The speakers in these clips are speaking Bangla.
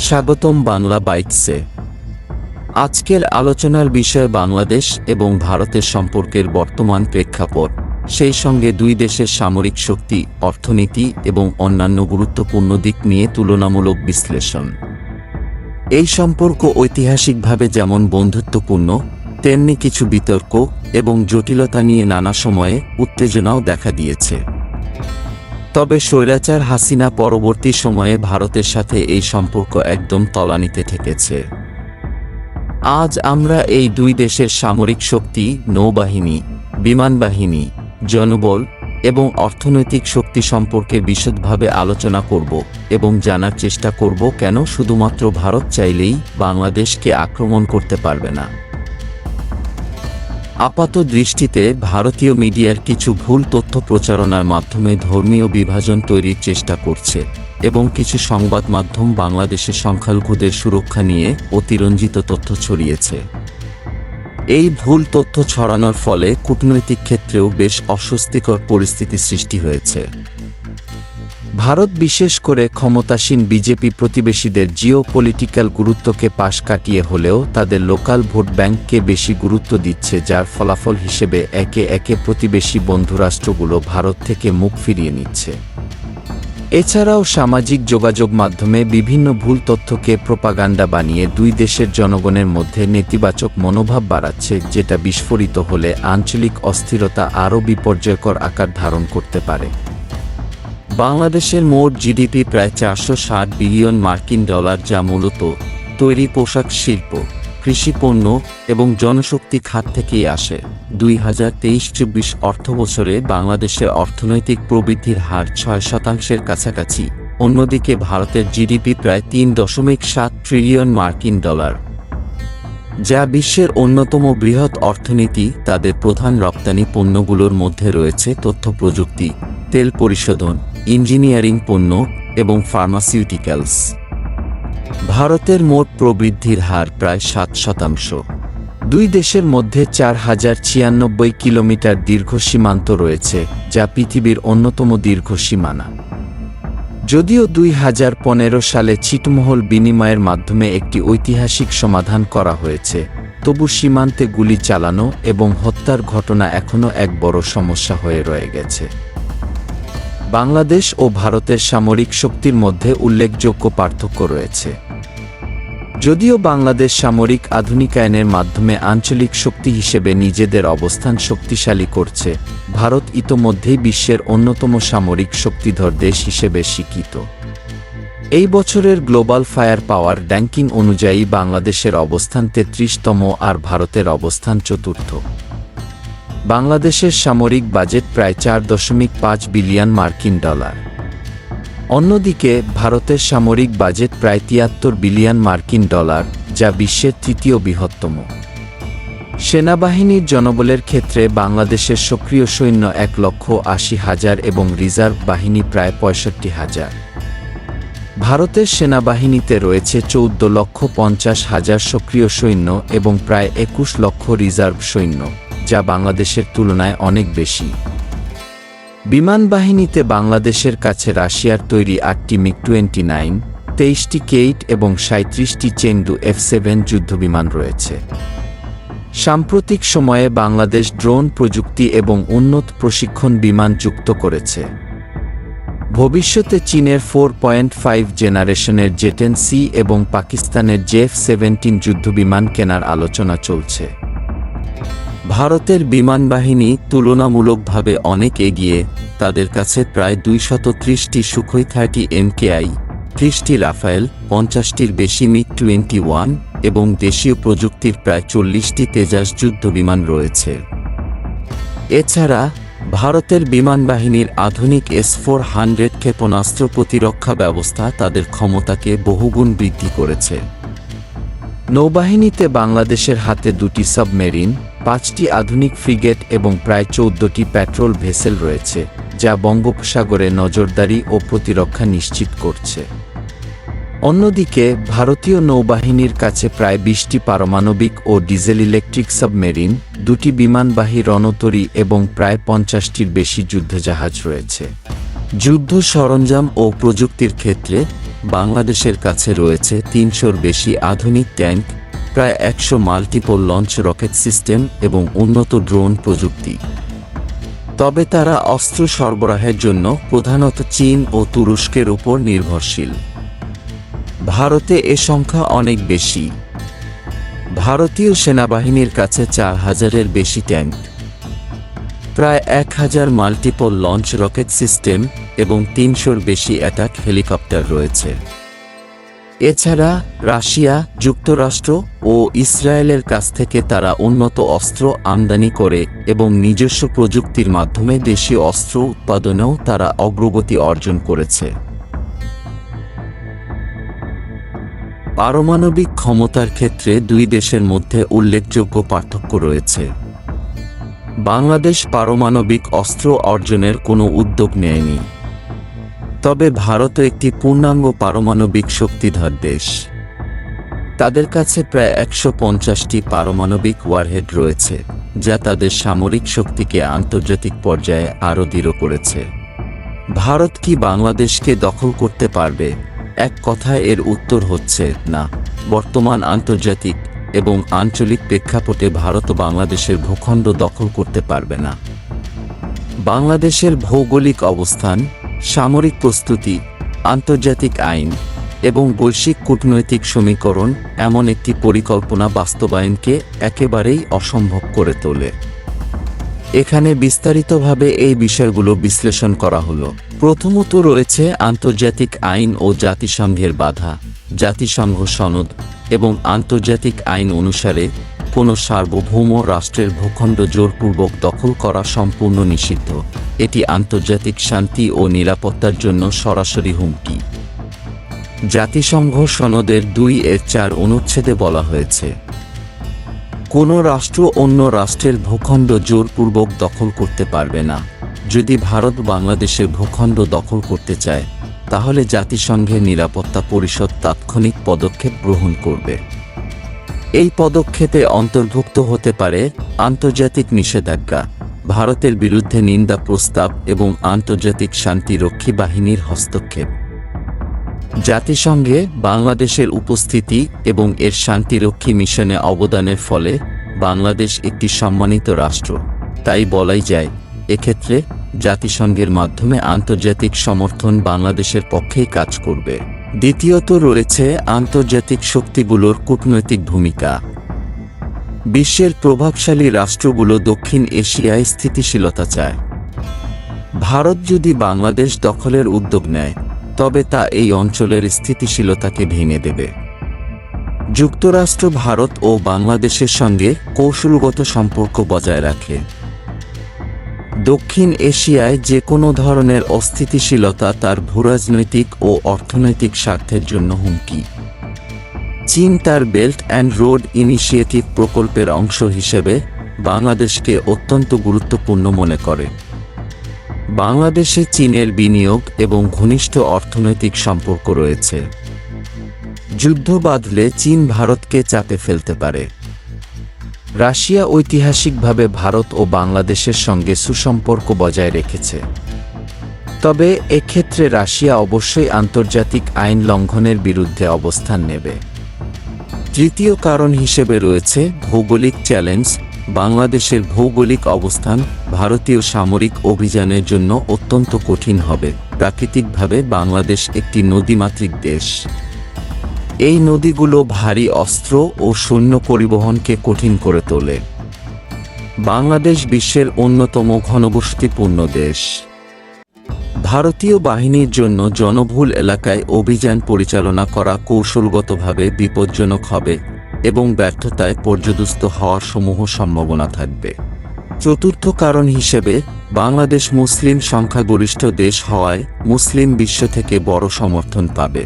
স্বাগতম বাংলা বাইটসে। আজকের আলোচনার বিষয় বাংলাদেশ এবং ভারতের সম্পর্কের বর্তমান প্রেক্ষাপট। সেই সঙ্গে দুই দেশের সামরিক শক্তি, অর্থনীতি এবং অন্যান্য গুরুত্বপূর্ণ দিক নিয়ে তুলনামূলক বিশ্লেষণ। এই সম্পর্ক ঐতিহাসিকভাবে যেমন বন্ধুত্বপূর্ণ, তেমনি কিছু বিতর্ক এবং জটিলতা নিয়ে নানা সময়ে উত্তেজনাও দেখা দিয়েছে। তবে স্বৈরাচার হাসিনা পরবর্তী সময়ে ভারতের সাথে এই সম্পর্ক একদম তলানিতে ঠেকেছে। আজ আমরা এই দুই দেশের সামরিক শক্তি, নৌবাহিনী বিমানবাহিনী জনবল এবং অর্থনৈতিক শক্তি সম্পর্কে বিশদভাবে আলোচনা করব এবং জানার চেষ্টা করব কেন শুধুমাত্র ভারত চাইলেই বাংলাদেশকে আক্রমণ করতে পারবে না। আপাত দৃষ্টিতে ভারতীয় মিডিয়ার কিছু ভুল তথ্য প্রচারণার মাধ্যমে ধর্মীয় বিভাজন তৈরির চেষ্টা করছে এবং কিছু সংবাদ মাধ্যম বাংলাদেশের সংখ্যালঘুদের সুরক্ষা নিয়ে অতিরঞ্জিত তথ্য ছড়িয়েছে। এই ভুল তথ্য ছড়ানোর ফলে কূটনৈতিক ক্ষেত্রেও বেশ অস্বস্তিকর পরিস্থিতি সৃষ্টি হয়েছে। ভারত বিশেষ করে ক্ষমতাসীন বিজেপি প্রতিবেশীদের জিও পলিটিক্যাল গুরুত্বকে পাশ কাটিয়ে হলেও তাদের লোকাল ভোট ব্যাংককে বেশি গুরুত্ব দিচ্ছে, যার ফলাফল হিসেবে একে একে প্রতিবেশী বন্ধুরাষ্ট্রগুলো ভারত থেকে মুখ ফিরিয়ে নিচ্ছে। এছাড়াও সামাজিক যোগাযোগ মাধ্যমে বিভিন্ন ভুল তথ্যকে প্রোপাগান্ডা বানিয়ে দুই দেশের জনগণের মধ্যে নেতিবাচক মনোভাব বাড়াচ্ছে, যেটা বিস্ফোরিত হলে আঞ্চলিক অস্থিরতা আরও বিপর্যয়কর আকার ধারণ করতে পারে। বাংলাদেশের মোট জিডিপি প্রায় চারশো ষাট বিলিয়ন মার্কিন ডলার, যা মূলত তৈরি পোশাক শিল্প, কৃষি পণ্য এবং জনশক্তি খাত থেকেই আসে। দুই হাজার তেইশ চব্বিশ অর্থবছরে বাংলাদেশের অর্থনৈতিক প্রবৃদ্ধির হার ছয় শতাংশের কাছাকাছি। অন্যদিকে ভারতের জিডিপি প্রায় তিন দশমিক সাত ট্রিলিয়ন মার্কিন ডলার, যা বিশ্বের অন্যতম বৃহৎ অর্থনীতি। তাদের প্রধান রপ্তানি পণ্যগুলোর মধ্যে রয়েছে তথ্য প্রযুক্তি, তেল পরিশোধন ইঞ্জিনিয়ারিং পণ্য এবং ফার্মাসিউটিক্যালস। ভারতের মোট প্রবৃদ্ধির হার প্রায় সাত শতাংশ। দুই দেশের মধ্যে চার হাজার ছিয়ানব্বই কিলোমিটার দীর্ঘ সীমান্ত রয়েছে, যা পৃথিবীর অন্যতম দীর্ঘ সীমানা। যদিও দুই হাজার পনেরো সালে ছিটমহল বিনিময়ের মাধ্যমে একটি ঐতিহাসিক সমাধান করা হয়েছে, তবু সীমান্তে গুলি চালানো এবং হত্যার ঘটনা এখনও এক বড় সমস্যা হয়ে রয়ে গেছে। বাংলাদেশ ও ভারতের সামরিক শক্তির মধ্যে উল্লেখযোগ্য পার্থক্য রয়েছে। যদিও বাংলাদেশ সামরিক আধুনিকায়নের মাধ্যমে আঞ্চলিক শক্তি হিসেবে নিজেদের অবস্থান শক্তিশালী করছে, ভারত ইতোমধ্যেই বিশ্বের অন্যতম সামরিক শক্তিধর দেশ হিসেবে স্বীকৃত। এই বছরের গ্লোবাল ফায়ার পাওয়ার র্যাঙ্কিং অনুযায়ী বাংলাদেশের অবস্থান তেত্রিশতম আর ভারতের অবস্থান চতুর্থ। বাংলাদেশের সামরিক বাজেট প্রায় চার দশমিক পাঁচ বিলিয়ন মার্কিন ডলার। অন্যদিকে, ভারতের সামরিক বাজেট প্রায় তিয়াত্তর বিলিয়ন মার্কিন ডলার, যা বিশ্বের তৃতীয় বৃহত্তম। সেনাবাহিনীর জনবলের ক্ষেত্রে বাংলাদেশের সক্রিয় সৈন্য এক লক্ষ আশি হাজার এবং রিজার্ভ বাহিনী প্রায় পঁয়ষট্টি হাজার। ভারতের সেনাবাহিনীতে রয়েছে চৌদ্দ লক্ষ পঞ্চাশ হাজার সক্রিয় সৈন্য এবং প্রায় একুশ লক্ষ রিজার্ভ সৈন্য। যা বাংলাদেশের তুলনায় অনেক বেশি। বিমান বাহিনীতে বাংলাদেশের কাছে রাশিয়ার তৈরি আটটি মিগ টোয়েন্টি নাইন, তেইশটি কেইট এবং সাঁত্রিশটি চেংদু এফ সেভেন যুদ্ধবিমান রয়েছে। সাম্প্রতিক সময়ে বাংলাদেশ ড্রোন প্রযুক্তি এবং উন্নত প্রশিক্ষণ বিমান যুক্ত করেছে। ভবিষ্যতে চীনের ফোর পয়েন্ট ফাইভ জেনারেশনের জেটেন সি এবং পাকিস্তানের জেফ সেভেন্টিন যুদ্ধবিমান কেনার আলোচনা চলছে। ভারতের বিমানবাহিনী তুলনামূলকভাবে অনেক এগিয়ে, তাদের কাছে প্রায় দুইশত ত্রিশটি সুখই থার্টি এমকেআই ত্রিশটি রাফায়েল, পঞ্চাশটির বেশি মিগ টোয়েন্টি ওয়ান এবং দেশীয় প্রযুক্তির প্রায় চল্লিশটি তেজাস যুদ্ধ বিমান রয়েছে। এছাড়া, ভারতের বিমানবাহিনীর আধুনিক এস ফোর হান্ড্রেড ক্ষেপণাস্ত্র প্রতিরক্ষা ব্যবস্থা তাদের ক্ষমতাকে বহুগুণ বৃদ্ধি করেছে। নৌবাহিনীতে বাংলাদেশের হাতে দুটি সাবমেরিন পাঁচটি আধুনিক ফ্রিগেট এবং প্রায় চৌদ্দটি পেট্রোল ভেসেল রয়েছে, যা বঙ্গোপসাগরে নজরদারি ও প্রতিরক্ষা নিশ্চিত করছে। অন্যদিকে, ভারতীয় নৌবাহিনীর কাছে প্রায় বিশটি পারমাণবিক ও ডিজেল ইলেকট্রিক সাবমেরিন, দুটি বিমানবাহী রণতরী এবং প্রায় পঞ্চাশটির বেশি যুদ্ধজাহাজ রয়েছে। যুদ্ধ সরঞ্জাম ও প্রযুক্তির ক্ষেত্রে বাংলাদেশের কাছে রয়েছে তিনশোর বেশি আধুনিক ট্যাঙ্ক প্রায় একশো মাল্টিপল লঞ্চ রকেট সিস্টেম এবং উন্নত ড্রোন প্রযুক্তি। তবে তারা অস্ত্র সরবরাহের জন্য প্রধানত চীন ও তুরস্কের উপর নির্ভরশীল। ভারতে এ সংখ্যা অনেক বেশি। ভারতীয় সেনাবাহিনীর কাছে চার হাজারের বেশি ট্যাঙ্ক। প্রায় এক হাজার মাল্টিপল লঞ্চ রকেট সিস্টেম এবং তিনশোর বেশি অ্যাটাক হেলিকপ্টার রয়েছে। এছাড়া রাশিয়া, যুক্তরাষ্ট্র ও ইসরায়েলের কাছ থেকে তারা উন্নত অস্ত্র আমদানি করে এবং নিজস্ব প্রযুক্তির মাধ্যমে দেশীয় অস্ত্র উৎপাদনেও তারা অগ্রগতি অর্জন করেছে। পারমাণবিক ক্ষমতার ক্ষেত্রে দুই দেশের মধ্যে উল্লেখযোগ্য পার্থক্য রয়েছে। বাংলাদেশ পারমাণবিক অস্ত্র অর্জনের কোনো উদ্যোগ নেয়নি। তবে ভারত একটি পূর্ণাঙ্গ পারমাণবিক শক্তিধর দেশ। তাদের কাছে প্রায় একশো পঞ্চাশটি পারমাণবিক ওয়ারহেড রয়েছে, যা তাদের সামরিক শক্তিকে আন্তর্জাতিক পর্যায়ে আরও দৃঢ় করেছে। ভারত কি বাংলাদেশকে দখল করতে পারবে? এক কথায় এর উত্তর হচ্ছে না। বর্তমান আন্তর্জাতিক এবং আঞ্চলিক প্রেক্ষাপটে ভারত বাংলাদেশের ভূখণ্ড দখল করতে পারবে না। বাংলাদেশের ভৌগোলিক অবস্থান সামরিক প্রস্তুতি, আন্তর্জাতিক আইন এবং বৈশ্বিক কূটনৈতিক সমীকরণ এমন একটি পরিকল্পনা বাস্তবায়নকে একেবারেই অসম্ভব করে তোলে। এখানে বিস্তারিতভাবে এই বিষয়গুলো বিশ্লেষণ করা হলো। প্রথমত রয়েছে আন্তর্জাতিক আইন ও জাতিসংঘের বাধা, জাতিসংঘ সনদ এবং আন্তর্জাতিক আইন অনুসারে কোনো সার্বভৌম রাষ্ট্রের ভূখণ্ড জোরপূর্বক দখল করা সম্পূর্ণ নিষিদ্ধ। এটি আন্তর্জাতিক শান্তি ও নিরাপত্তার জন্য সরাসরি হুমকি। জাতিসংঘ সনদের দুই এর চার অনুচ্ছেদে বলা হয়েছে, কোনো রাষ্ট্র অন্য রাষ্ট্রের ভূখণ্ড জোরপূর্বক দখল করতে পারবে না। যদি ভারত বাংলাদেশের ভূখণ্ড দখল করতে চায়, তাহলে জাতিসংঘের নিরাপত্তা পরিষদ তাৎক্ষণিক পদক্ষেপ গ্রহণ করবে। এই পদক্ষেপে অন্তর্ভুক্ত হতে পারে আন্তর্জাতিক নিষেধাজ্ঞা, ভারতের বিরুদ্ধে নিন্দা প্রস্তাব এবং আন্তর্জাতিক শান্তিরক্ষী বাহিনীর হস্তক্ষেপ। জাতিসংঘে বাংলাদেশের উপস্থিতি এবং এর শান্তিরক্ষী মিশনে অবদানের ফলে বাংলাদেশ একটি সম্মানিত রাষ্ট্র। তাই বলাই যায়, এক্ষেত্রে জাতিসংঘের মাধ্যমে আন্তর্জাতিক সমর্থন বাংলাদেশের পক্ষেই কাজ করবে। দ্বিতীয়ত রয়েছে আন্তর্জাতিক শক্তিগুলোর কূটনৈতিক ভূমিকা। বিশ্বের প্রভাবশালী রাষ্ট্রগুলো দক্ষিণ এশিয়ায় স্থিতিশীলতা চায়। ভারত যদি বাংলাদেশ দখলের উদ্যোগ নেয়, তবে তা এই অঞ্চলের স্থিতিশীলতাকে ভেঙে দেবে। যুক্তরাষ্ট্র ভারত ও বাংলাদেশের সঙ্গে কৌশলগত সম্পর্ক বজায় রাখে। দক্ষিণ এশিয়ায় যে কোনো ধরনের অস্থিতিশীলতা তার ভূরাজনৈতিক ও অর্থনৈতিক স্বার্থের জন্য হুমকি। চীন তার বেল্ট অ্যান্ড রোড ইনিশিয়েটিভ প্রকল্পের অংশ হিসেবে বাংলাদেশকে অত্যন্ত গুরুত্বপূর্ণ মনে করে। বাংলাদেশে চীনের বিনিয়োগ এবং ঘনিষ্ঠ অর্থনৈতিক সম্পর্ক রয়েছে। যুদ্ধ বাঁধলে চীন ভারতকে চাপে ফেলতে পারে। রাশিয়া ঐতিহাসিকভাবে ভারত ও বাংলাদেশের সঙ্গে সুসম্পর্ক বজায় রেখেছে। তবে এক্ষেত্রে রাশিয়া অবশ্যই আন্তর্জাতিক আইন লঙ্ঘনের বিরুদ্ধে অবস্থান নেবে। তৃতীয় কারণ হিসেবে রয়েছে ভৌগোলিক চ্যালেঞ্জ। বাংলাদেশের ভৌগোলিক অবস্থান ভারতীয় সামরিক অভিযানের জন্য অত্যন্ত কঠিন হবে। প্রাকৃতিকভাবে বাংলাদেশ একটি নদীমাতৃক দেশ। এই নদীগুলো ভারী অস্ত্র ও সৈন্য পরিবহনকে কঠিন করে তোলে। বাংলাদেশ বিশ্বের অন্যতম ঘনবসতিপূর্ণ দেশ। ভারতীয় বাহিনীর জন্য জনবহুল এলাকায় অভিযান পরিচালনা করা কৌশলগতভাবে বিপজ্জনক হবে এবং ব্যর্থতায় পর্যদস্ত হওয়ার সমূহ সম্ভাবনা থাকবে। চতুর্থ কারণ হিসেবে, বাংলাদেশ মুসলিম সংখ্যাগরিষ্ঠ দেশ হওয়ায় মুসলিম বিশ্ব থেকে বড় সমর্থন পাবে।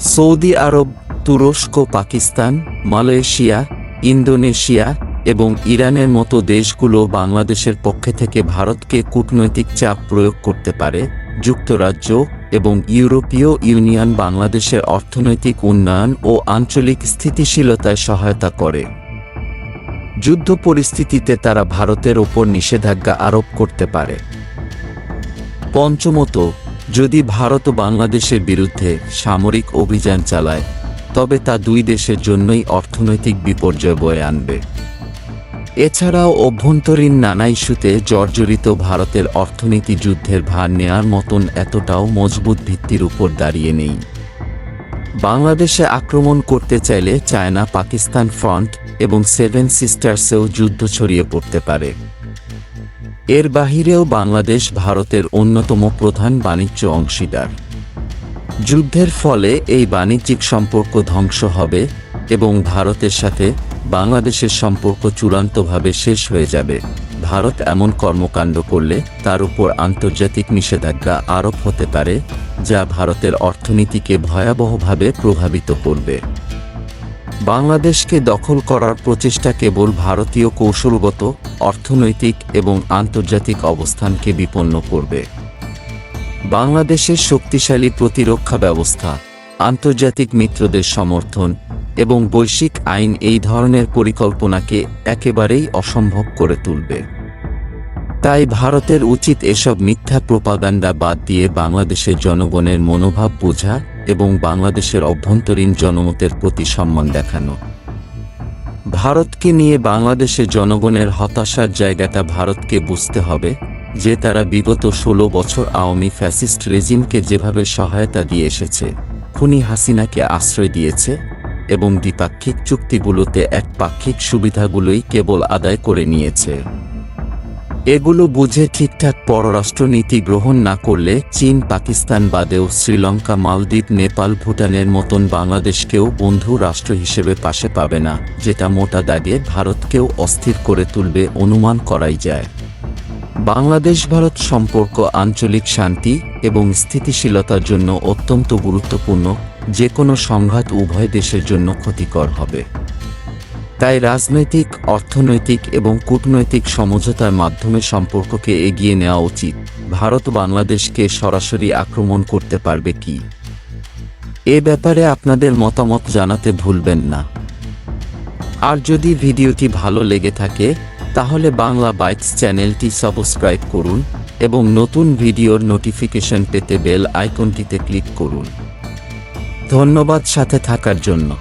সৌদি আরব, তুরস্ক, পাকিস্তান, মালয়েশিয়া, ইন্দোনেশিয়া এবং ইরানের মতো দেশগুলো বাংলাদেশের পক্ষে থেকে ভারতকে কূটনৈতিক চাপ প্রয়োগ করতে পারে, যুক্তরাজ্য এবং ইউরোপীয় ইউনিয়ন বাংলাদেশের অর্থনৈতিক উন্নয়ন ও আঞ্চলিক স্থিতিশীলতায় সহায়তা করে। যুদ্ধ পরিস্থিতিতে তারা ভারতের ওপর নিষেধাজ্ঞা আরোপ করতে পারে। পঞ্চমত যদি ভারত বাংলাদেশের বিরুদ্ধে সামরিক অভিযান চালায়, তবে তা দুই দেশের জন্যই অর্থনৈতিক বিপর্যয় বয়ে আনবে। এছাড়াও অভ্যন্তরীণ নানা ইস্যুতে জর্জরিত ভারতের অর্থনীতি যুদ্ধের ভার নেয়ার মতন এতটাও মজবুত ভিত্তির উপর দাঁড়িয়ে নেই। বাংলাদেশে আক্রমণ করতে চাইলে চায়না, পাকিস্তান ফ্রন্ট এবং সেভেন সিস্টার্সেও যুদ্ধ ছড়িয়ে পড়তে পারে। এর বাহিরেও বাংলাদেশ ভারতের অন্যতম প্রধান বাণিজ্য অংশীদার। যুদ্ধের ফলে এই বাণিজ্যিক সম্পর্ক ধ্বংস হবে এবং ভারতের সাথে বাংলাদেশের সম্পর্ক চূড়ান্তভাবে শেষ হয়ে যাবে। ভারত এমন কর্মকাণ্ড করলে তার উপর আন্তর্জাতিক নিষেধাজ্ঞা আরোপ হতে পারে, যা ভারতের অর্থনীতিকে ভয়াবহভাবে প্রভাবিত করবে। বাংলাদেশকে দখল করার প্রচেষ্টা কেবল ভারতীয় কৌশলগত, অর্থনৈতিক এবং আন্তর্জাতিক অবস্থানকে বিপন্ন করবে। বাংলাদেশের শক্তিশালী প্রতিরক্ষা ব্যবস্থা, আন্তর্জাতিক মিত্রদের সমর্থন এবং বৈশ্বিক আইন এই ধরনের পরিকল্পনাকে একেবারেই অসম্ভব করে তুলবে। তাই ভারতের উচিত এসব মিথ্যা প্রপাগান্ডা বাদ দিয়ে বাংলাদেশের জনগণের মনোভাব বোঝা এবং বাংলাদেশের অভ্যন্তরীণ জনমতের প্রতি সম্মান দেখানো। ভারতকে নিয়ে বাংলাদেশের জনগণের হতাশার জায়গাটা ভারতকে বুঝতে হবে, যে তারা বিগত ষোলো বছর আওয়ামী ফ্যাসিস্ট রেজিমকে যেভাবে সহায়তা দিয়ে এসেছে, খুনি হাসিনাকে আশ্রয় দিয়েছে এবং দ্বিপাক্ষিক চুক্তিগুলোতে একপাক্ষিক সুবিধাগুলোই কেবল আদায় করে নিয়েছে। এগুলো বুঝে ঠিকঠাক পররাষ্ট্রনীতি গ্রহণ না করলে চীন, পাকিস্তান বাদেও শ্রীলঙ্কা, মালদ্বীপ, নেপাল, ভুটানের মতন বাংলাদেশকেও বন্ধু রাষ্ট্র হিসেবে পাশে পাবে না, যেটা মোটা দাগে ভারতকেও অস্থির করে তুলবে অনুমান করাই যায়। বাংলাদেশ ভারত সম্পর্ক, আঞ্চলিক শান্তি এবং স্থিতিশীলতার জন্য অত্যন্ত গুরুত্বপূর্ণ যে কোনো সংঘাত উভয় দেশের জন্য ক্ষতিকর হবে। তাই রাজনৈতিক, অর্থনৈতিক এবং কূটনৈতিক সমঝোতার মাধ্যমে সম্পর্ককে এগিয়ে নেওয়া উচিত। ভারত বাংলাদেশকে সরাসরি আক্রমণ করতে পারবে কি? এ ব্যাপারে আপনাদের মতামত জানাতে ভুলবেন না। আর যদি ভিডিওটি ভালো লেগে থাকে, তাহলে বাংলা বাইটস চ্যানেলটি সাবস্ক্রাইব করুন এবং নতুন ভিডিওর নোটিফিকেশন পেতে বেল আইকনটিতে ক্লিক করুন। ধন্যবাদ সাথে থাকার জন্য।